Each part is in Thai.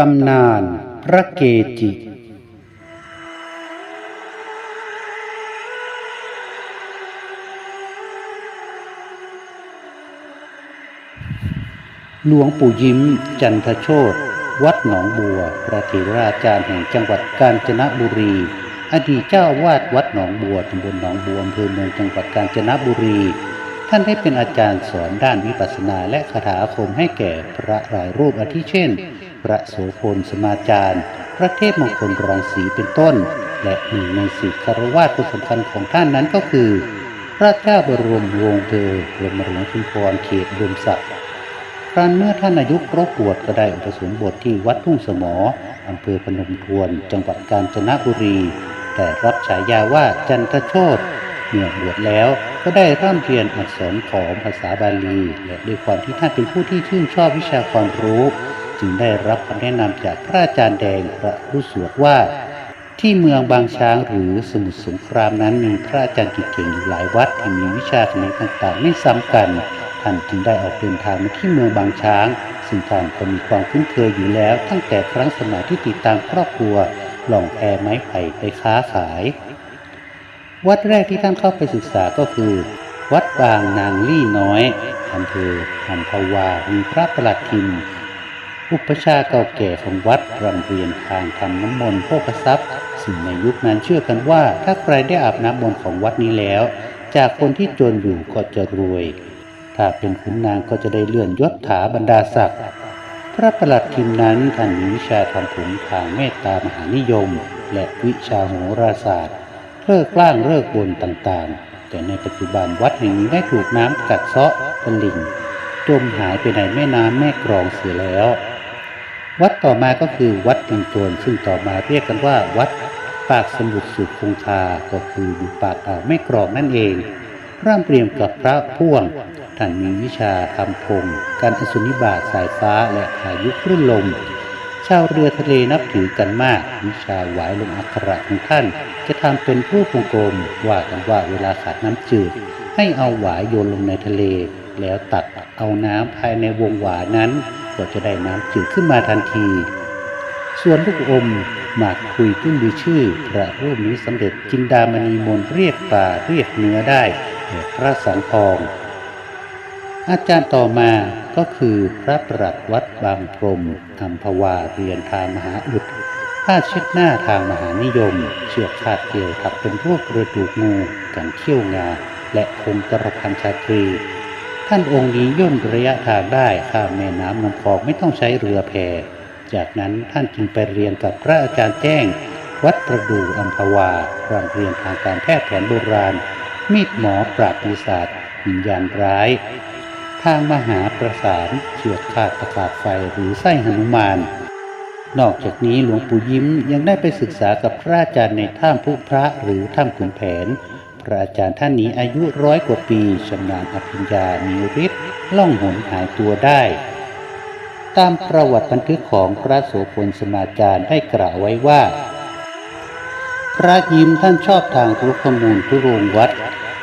ตำนานพระเกจิ หลวงปู่ยิ้มจันทโชตวัดหนองบัว พระเถราจารย์แห่งจังหวัดกาญจนบุรี อดีตเจ้าวาดวัดหนองบัวตำบลหนองบัวอำเภอเมืองจังหวัดกาญจนบุรี ท่านได้เป็นอาจารย์สอนด้านวิปัสสนาและคาถาอาคมให้แก่พระหลายรูปอาทิเช่น พระโสพลสมาจารย์ พระเทพมงคลรังสีเป็นต้น และหนึ่งในสิทธิคารวาสคนสำคัญของท่านนั้นก็คือ พระเจ้าบรมวงศ์เธอกรมหลวงชุมพรเขตอุดมศักดิ์ครั้นเมื่อท่านอายุครบบวชก็ได้อุปสมบทที่วัดทุ่งสมออำเภอพนมทวน จังหวัดกาญจนบุรี แต่รับฉายาว่าจันทโชตเมื่อบวชแล้วก็ได้ร่ำเรียนอักษรของภาษาบาลี และด้วยความที่ท่านเป็นผู้ที่ชื่นชอบวิชาความรู้ จึงได้รับคำแนะนำจากพระอาจารย์แดงพระผู้สวดว่า ที่เมืองบางช้างหรือสมุทรสงครามนั้นมีพระอาจารย์เก่งๆอยู่หลายวัดที่มีวิชาแขนงต่างๆ ไม่ซ้ำกันท่านจึงได้ออกเดินทางมาที่เมืองบางช้าง ซึ่งท่านก็มีความคุ้นเคยอยู่แล้ว ตั้งแต่ครั้งสมัยที่ติดตามครอบครัวหล่องแพไม้ไผ่ไปค้าขาย วัดแรกที่ท่านเข้าไปศึกษาก็คือ วัดบางนางลี่น้อยอำเภออัมพวามีพระประหลัดทิม อุปชาเก่าแก่ของวัดรำเรียนทางทำน้ำมนต์โภคทรัพย์ซึ่งในยุคนั้นเชื่อกันว่า ถ้าใครได้อาบน้ำมนต์ของวัดนี้แล้ว จากคนที่จนอยู่ก็จะรวย ถ้าเป็นขุนนางก็จะได้เลื่อนยศถาบรรดาศักดิ์พระประหลัดทิมนั้นท่านมีวิชาทำผมทางเมตตามหานิยม และวิชาโหราศาสตร์เลิกล่างเลิกบนต่างๆ แต่ในปัจจุบันวัดแห่งนี้ได้ถูกน้ำกัดเซาะตลิ่งจมหายไปในแม่น้ำแม่กรองเสียแล้ว วัดต่อมาก็คือวัดปิงโจนซึ่งต่อมาเรียกกันว่า วัดปากสมุทรสุขคงคาก็คืออยู่ปากอ่าวแม่กรองนั่นเองร่ำเปรียมกับพระพ่วงท่านมีวิชาทำพงการอสุนิบาตสายฟ้าและพายุคลื่นลม ชาวเรือทะเลนับถือกันมาก วิชาหวายลงอักขระของท่าน จะทำเป็นรูปวงกลมว่ากันว่าเวลาขาดน้ำจืด ให้เอาหวายโยนลงในทะเล แล้วตักเอาน้ำภายในวงหวานั้น ก็จะได้น้ำจืดขึ้นมาทันที ส่วนลูกอมหมากคุยขึ้นมีชื่อ พระรูปนี้สำเร็จจินดามณีมนเรียกป่าเรียกเนื้อได้แต่พระสังทอง อาจารย์ต่อมาก็คือพระประหลัดวัดบางพรมอัมพวาเรียนทางมหาอุดผ้าเช็ดหน้าทางมหานิยม เชือกคาดเกี่ยวถักเป็นรูปกระดูกงูกันเขี้ยวงา และคงกระพันชาตรี ท่านองค์นี้ย่นระยะทางได้ข้ามแม่น้ำลำคลองไม่ต้องใช้เรือแพ จากนั้นท่านจึงไปเรียนกับพระอาจารย์แจ้ง วัดประดู่อัมพวาร่ำเรียนทางการแพทย์แผนโบราณ มีดหมอปราบปีศาจวิญญาณร้าย ทางมหาประสานเชือกขาดตะขาบไฟหรือไส้หนุมาน นอกจากนี้หลวงปู่ยิ้มยังได้ไปศึกษากับพระอาจารย์ในถ้ำผู้พระหรือถ้ำขุนแผน พระอาจารย์ท่านนี้อายุร้อยกว่าปีชำนาญอภิญญามีฤทธิ์ล่องหนหายตัวได้ ตามประวัติบันทึกของพระโสพลสมาจารย์ได้กล่าวไว้ว่า พระยิ้มท่านชอบทางทุกขมูลทุรงวัด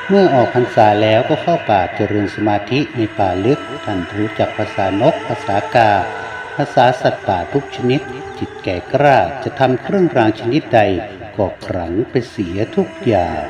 เมื่อออกพรรษาแล้วก็เข้าป่าเจริญสมาธิในป่าลึกท่านรู้จักภาษานกภาษากา ภาษาสัตว์ป่าทุกชนิด จิตแก่กล้าจะทำเครื่องรางชนิดใดก็ขลังไปเสียทุกอย่าง